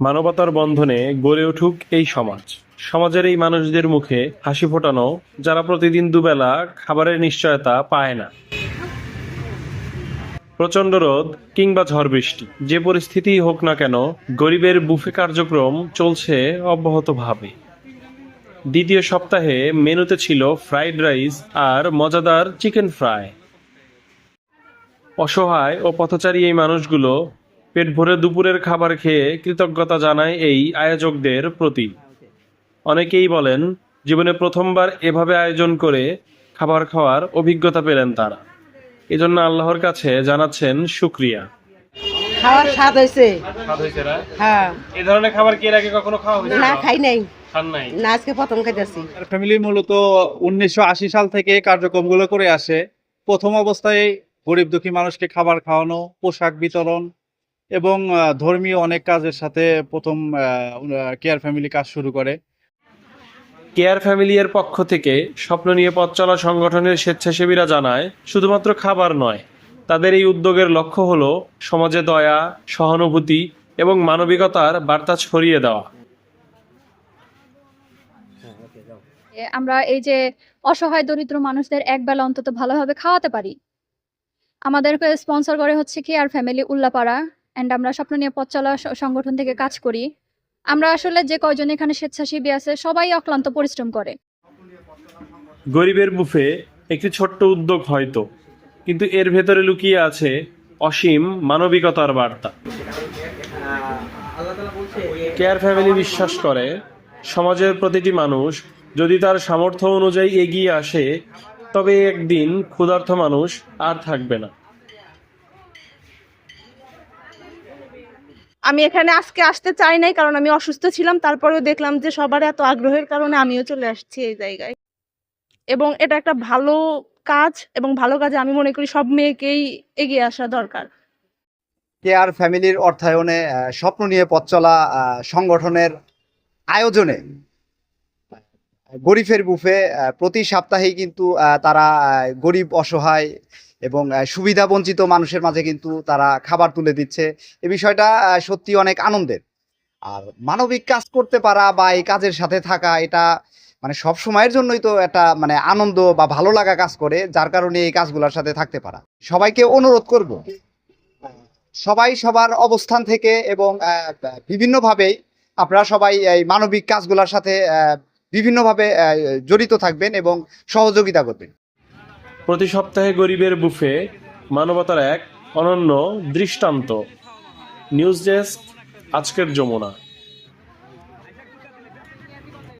মানবতার বন্ধনে গড়ে উঠুক এই সমাজ। সমাজের এই মানুষদের মুখে হাসি ফোটানো, যারা প্রতিদিন দুবেলা খাবারের নিশ্চয়তা পায় না। প্রচণ্ড রোদ কিংবা ঝড় বৃষ্টি, যে পরিস্থিতি হোক না কেন, গরিবের বুফে কার্যক্রম চলছে অব্যাহতভাবে। দ্বিতীয় সপ্তাহে মেনুতে ছিল ফ্রাইড রাইস আর মজাদার চিকেন ফ্রাই। অসহায় ও পথচারী এই মানুষগুলো পেট ভরে দুপুরের খাবার খেয়ে কৃতজ্ঞতা জানায় এই আয়োজকদের প্রতি। অনেকেই বলেন জীবনে প্রথমবার এভাবে আয়োজন করে খাবার খাওয়ার অভিজ্ঞতা পেলেন তারা। এজন্য আল্লাহর কাছে জানাচ্ছেন শুক্রিয়া। খাওয়ার স্বাদ হয়েছে। হ্যাঁ। এই ধরনের খাবার কি এর আগে কখনো খাওয়া হয়েছে? না খাই নাই। না আজকে প্রথম খাইতেছি। ফ্যামিলি মূলত উনিশশো আশি সাল থেকে কার্যক্রমগুলো করে আসে। প্রথম অবস্থায় গরিব দুঃখী মানুষকে খাবার খাওয়ানো পোশাক বিতরণ এবং ধর্মীয় অনেক কাজের সাথে প্রথম কেয়ার ফ্যামিলি কাজ শুরু করে। কেয়ার ফ্যামিলি এর পক্ষ থেকে স্বপ্ন নিয়ে পথ চলা সংগঠনের স্বেচ্ছাসেবীরা জানায় শুধুমাত্র খাবার নয় তাদের এই উদ্যোগের লক্ষ্য হল সমাজে দয়া সহানুভূতি এবং মানবিকতার বার্তা ছড়িয়ে দেওয়া। আমরা এই যে অসহায় দরিদ্র মানুষদের একবেলা অন্তত ভালোভাবে খাওয়াতে পারি। আমাদেরকে স্পন্সর করে হচ্ছে কি আর ফ্যামিলি উল্লাপাড়া। অ্যান্ড আমরা স্বপ্ন নিয়ে পথ চলা সংগঠন থেকে কাজ করি। আমরা আসলে যে কয়জন এখানে স্বেচ্ছাসেবী আছে সবাই অক্লান্ত পরিশ্রম করে। গরিবের বুফে একটি ছোট্ট উদ্যোগ হয়তো কিন্তু এর ভেতরে লুকিয়ে আছে অসীম মানবিকতার বার্তা। কেয়ার ফ্যামিলি বিশ্বাস করে সমাজের প্রতিটি মানুষ যদি তার সামর্থ্য অনুযায়ী এগিয়ে আসে তবে একদিন ক্ষুধার্ত মানুষ আর থাকবে না। আমি এখানে আজকে আসতে চাই নাই, কারণ আমি অসুস্থ ছিলাম। তারপরেও দেখলাম যে সবার এত আগ্রহের কারণে আমিও চলে আসছি এই জায়গায়। এবং এটা একটা ভালো কাজ এবং ভালো কাজে আমি মনে করি সব মেয়েকেই এগিয়ে আসা দরকার। কেয়ার ফ্যামিলির অর্থায়নে স্বপ্ন নিয়ে পথ চলা সংগঠনের আয়োজনে গরিবের বুফে প্রতি সপ্তাহেই কিন্তু তারা গরিব, অসহায় এবং সুবিধা বঞ্চিত মানুষের মাঝে কিন্তু তারা খাবার তুলে দিচ্ছে। এ বিষয়টা সত্যি অনেক আনন্দের। আর মানবিক কাজ করতে পারা বা এই কাজের সাথে থাকা, এটা মানে সব সময়ের জন্যই তো একটা মানে আনন্দ বা ভালো লাগা কাজ করে, যার কারণে এই কাজগুলোর সাথে থাকতে পারা। সবাইকে অনুরোধ করব। সবাই সবার অবস্থান থেকে এবং বিভিন্নভাবেই আপনারা সবাই এই মানবিক কাজগুলোর সাথে বিভিন্নভাবে জড়িত থাকবেন এবং সহযোগিতা করবেন। প্রতি সপ্তাহে গরিবের বুফে মানবতার এক অনন্য দৃষ্টান্ত। নিউজ ডেস্ক আজকের যমুনা।